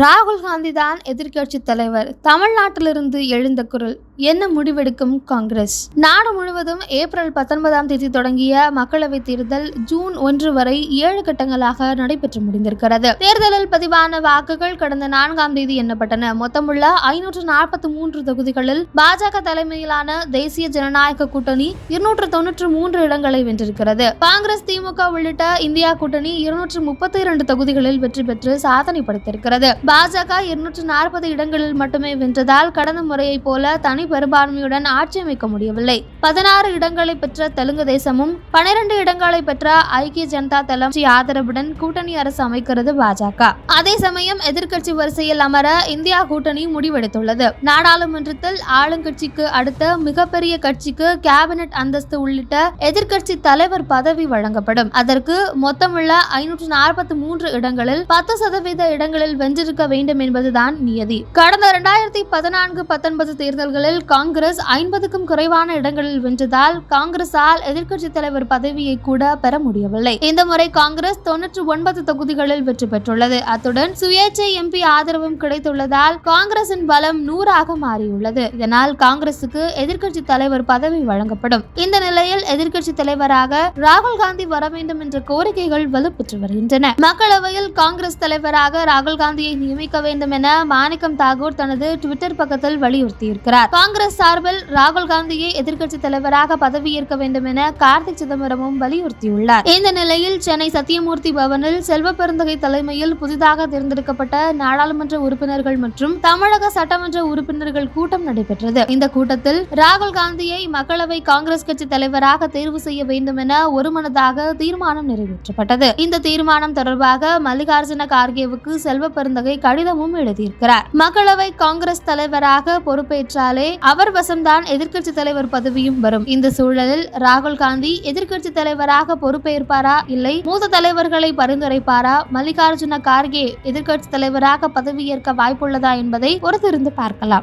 ராகுல் காந்தி தான் எதிர்க்கட்சி தலைவர். தமிழ்நாட்டிலிருந்து எழுந்த குரல் என்ன முடிவெடுக்கும் காங்கிரஸ்? நாடு முழுவதும் ஏப்ரல் பத்தொன்பதாம் தேதி தொடங்கிய மக்களவைத் தேர்தல் ஜூன் ஒன்று வரை ஏழு கட்டங்களாக நடைபெற்று முடிந்திருக்கிறது. தேர்தலில் பதிவான வாக்குகள் கடந்த நான்காம் தேதி எண்ணப்பட்டன. மொத்தமுள்ள ஐநூற்று நாற்பத்தி மூன்று தொகுதிகளில் பாஜக தலைமையிலான தேசிய ஜனநாயக கூட்டணி இருநூற்று தொன்னூற்று மூன்று இடங்களை வென்றிருக்கிறது. காங்கிரஸ் திமுக உள்ளிட்ட இந்தியா கூட்டணி இருநூற்று முப்பத்தி இரண்டு தொகுதிகளில் வெற்றி பெற்று சாதனை படைத்திருக்கிறது. பாஜக இருநூற்று நாற்பது இடங்களில் மட்டுமே வென்றதால் கடந்த முறையைப் போல தனி பெரும்பான்மையுடன் ஆட்சி அமைக்க முடியவில்லை. பதினாறு இடங்களை பெற்ற தெலுங்கு தேசமும் பனிரெண்டு இடங்களை பெற்ற ஐக்கிய ஜனதா தளம் ஆதரவுடன் கூட்டணி அரசு அமைக்கிறது பாஜக. அதே சமயம் எதிர்க்கட்சி வரிசையில் அமர இந்தியா கூட்டணி முடிவெடுத்துள்ளது. நாடாளுமன்றத்தில் ஆளுங்கட்சிக்கு அடுத்த மிகப்பெரிய கட்சிக்கு கேபினட் அந்தஸ்து உள்ளிட்ட எதிர்க்கட்சி தலைவர் பதவி வழங்கப்படும். அதற்கு மொத்தமுள்ள ஐநூற்று நாற்பத்தி மூன்று இடங்களில் பத்து சதவீத இடங்களில் வென்றிருக்க வேண்டும் என்பதுதான் நியதி. கடந்த இரண்டாயிரத்தி பதினான்கு பத்தொன்பது தேர்தல்களில் காங்கிரஸ் ஐம்பதுக்கும் குறைவான இடங்களில் வென்றதால் காங்கிரசால் எதிர்க்கட்சி தலைவர் பதவியை கூட பெற முடியவில்லை. இந்த முறை காங்கிரஸ் தொன்னூற்றி ஒன்பது தொகுதிகளில் வெற்றி பெற்றுள்ளது. அத்துடன் சுயேட்சை எம்பி ஆதரவும் கிடைத்துள்ளதால் காங்கிரசின் பலம் நூறாக மாறியுள்ளது. இதனால் காங்கிரசுக்கு எதிர்க்கட்சி தலைவர் பதவி வழங்கப்படும். இந்த நிலையில் எதிர்க்கட்சி தலைவராக ராகுல் காந்தி வர வேண்டும் என்ற கோரிக்கைகள் வலுப்பெற்று வருகின்றன. மக்களவையில் காங்கிரஸ் தலைவராக ராகுல் காந்தியை நியமிக்க வேண்டும் என மாணிக்கம் தாகூர் தனது ட்விட்டர் பக்கத்தில் வலியுறுத்தியிருக்கிறார். காங்கிரஸ் சார்பில் ராகுல் காந்தியை எதிர்க்கட்சி தலைவராக பதவியேற்க வேண்டும் என கார்த்திக் சிதம்பரமும் வலியுறுத்தியுள்ளார். இந்த நிலையில் சென்னை சத்தியமூர்த்தி பவனில் செல்வ பெருந்தகை தலைமையில் புதிதாக தேர்ந்தெடுக்கப்பட்ட நாடாளுமன்ற உறுப்பினர்கள் மற்றும் தமிழக சட்டமன்ற உறுப்பினர்கள் கூட்டம் நடைபெற்றது. இந்த கூட்டத்தில் ராகுல் காந்தியை மக்களவை காங்கிரஸ் கட்சி தலைவராக தேர்வு செய்ய வேண்டும் என ஒருமனதாக தீர்மானம் நிறைவேற்றப்பட்டது. இந்த தீர்மானம் தொடர்பாக மல்லிகார்ஜுன கார்கேவுக்கு செல்வ பெருந்தகை கடிதமும் எழுதியிருக்கிறார். மக்களவை காங்கிரஸ் தலைவராக பொறுப்பேற்றாலே அவர் வசம்தான் எதிர்க்கட்சி தலைவர் பதவியும் வரும். இந்த சூழலில் ராகுல் காந்தி எதிர்க்கட்சி தலைவராக பொறுப்பேற்பாரா? இல்லை. மூத்த தலைவர்களை பரிந்துரைப்பாரா? மல்லிகார்ஜுன கார்கே எதிர்க்கட்சி தலைவராக பதவியேற்க வாய்ப்புள்ளதா என்பதை பொறுத்திருந்து பார்க்கலாம்.